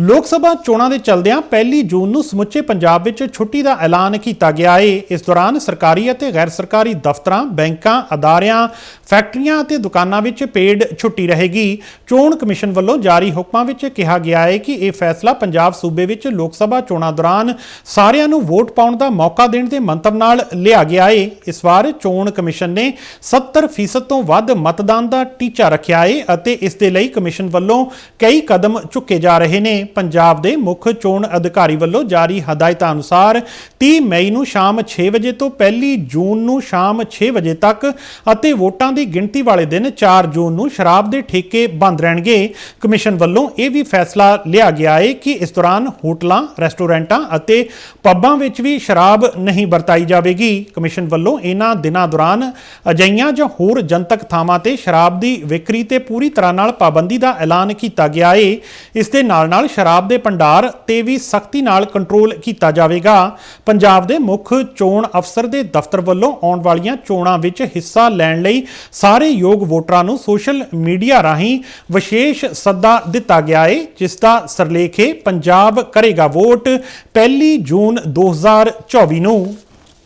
ਲੋਕ ਸਭਾ ਚੋਣਾਂ ਦੇ ਚਲਦਿਆਂ ਪਹਿਲੀ ਜੂਨ ਨੂੰ ਸਮੁੱਚੇ ਪੰਜਾਬ ਵਿੱਚ ਛੁੱਟੀ ਦਾ ਐਲਾਨ ਕੀਤਾ ਗਿਆ ਏ। ਇਸ ਦੌਰਾਨ ਸਰਕਾਰੀ ਅਤੇ ਗੈਰ ਸਰਕਾਰੀ ਦਫ਼ਤਰਾਂ, ਬੈਂਕਾਂ, ਅਦਾਰਿਆਂ, ਫੈਕਟਰੀਆਂ ਅਤੇ ਦੁਕਾਨਾਂ ਵਿੱਚ ਪੇਡ ਛੁੱਟੀ ਰਹੇਗੀ। ਚੋਣ ਕਮਿਸ਼ਨ ਵੱਲੋਂ ਜਾਰੀ ਹੁਕਮਾਂ ਵਿੱਚ ਕਿਹਾ ਗਿਆ ਏ ਕਿ ਇਹ ਫੈਸਲਾ ਪੰਜਾਬ ਸੂਬੇ ਵਿੱਚ ਲੋਕ ਸਭਾ ਚੋਣਾਂ ਦੌਰਾਨ ਸਾਰਿਆਂ ਨੂੰ ਵੋਟ ਪਾਉਣ ਦਾ ਮੌਕਾ ਦੇਣ ਦੇ ਮੰਤਵ ਨਾਲ ਲਿਆ ਗਿਆ ਏ। ਇਸ ਵਾਰ ਚੋਣ ਕਮਿਸ਼ਨ ਨੇ 70% ਤੋਂ ਵੱਧ ਮਤਦਾਨ ਦਾ ਟੀਚਾ ਰੱਖਿਆ ਏ ਅਤੇ ਇਸ ਦੇ ਲਈ ਕਮਿਸ਼ਨ ਵੱਲੋਂ ਕਈ ਕਦਮ ਚੁੱਕੇ ਜਾ ਰਹੇ ਨੇ। ਪੰਜਾਬ ਦੇ ਮੁੱਖ ਚੋਣ ਅਧਿਕਾਰੀ ਵੱਲੋਂ ਜਾਰੀ ਹਦਾਇਤਾਂ ਅਨੁਸਾਰ 30 ਮਈ ਨੂੰ ਸ਼ਾਮ 6 ਵਜੇ ਤੋਂ ਪਹਿਲੀ ਜੂਨ ਨੂੰ ਸ਼ਾਮ 6 ਵਜੇ ਤੱਕ ਅਤੇ ਵੋਟਾਂ ਦੀ ਗਿਣਤੀ ਵਾਲੇ ਦਿਨ 4 ਜੂਨ ਨੂੰ ਸ਼ਰਾਬ ਦੇ ਠੇਕੇ ਬੰਦ ਰਹਿਣਗੇ। ਕਮਿਸ਼ਨ ਵੱਲੋਂ ਇਹ ਵੀ ਫੈਸਲਾ ਲਿਆ ਗਿਆ ਹੈ ਕਿ ਇਸ ਦੌਰਾਨ ਹੋਟਲਾਂ, ਰੈਸਟੋਰੈਂਟਾਂ ਅਤੇ ਪੱਬਾਂ ਵਿੱਚ ਵੀ ਸ਼ਰਾਬ ਨਹੀਂ ਵਰਤਾਈ ਜਾਵੇਗੀ। ਕਮਿਸ਼ਨ ਵੱਲੋਂ ਇਹਨਾਂ ਦਿਨਾਂ ਦੌਰਾਨ ਅਜਈਆਂ ਜਾਂ ਹੋਰ ਜਨਤਕ ਥਾਵਾਂ ਤੇ ਸ਼ਰਾਬ ਦੀ ਵਿਕਰੀ ਤੇ ਪੂਰੀ ਤਰ੍ਹਾਂ ਨਾਲ ਪਾਬੰਦੀ ਦਾ ਐਲਾਨ ਕੀਤਾ ਗਿਆ ਹੈ ਇਸ ਦੇ ਨਾਲ ਨਾਲ ਸ਼ਰਾਬ ਦੇ ਭੰਡਾਰ ਤੇ ਵੀ ਸਖਤੀ ਨਾਲ ਕੰਟਰੋਲ ਕੀਤਾ ਜਾਵੇਗਾ। ਪੰਜਾਬ ਦੇ ਮੁੱਖ ਚੋਣ ਅਫਸਰ ਦੇ ਦਫ਼ਤਰ ਵੱਲੋਂ ਆਉਣ ਵਾਲੀਆਂ ਚੋਣਾਂ ਵਿੱਚ ਹਿੱਸਾ ਲੈਣ ਲਈ ਸਾਰੇ ਯੋਗ ਵੋਟਰਾਂ ਨੂੰ ਸੋਸ਼ਲ ਮੀਡੀਆ ਰਾਹੀਂ ਵਿਸ਼ੇਸ਼ ਸੱਦਾ ਦਿੱਤਾ ਗਿਆ ਹੈ ਜਿਸ ਦਾ ਸਰਲੇਖ ਹੈ ਪੰਜਾਬ ਕਰੇਗਾ ਵੋਟ 1 ਜੂਨ 2024 ਨੂੰ।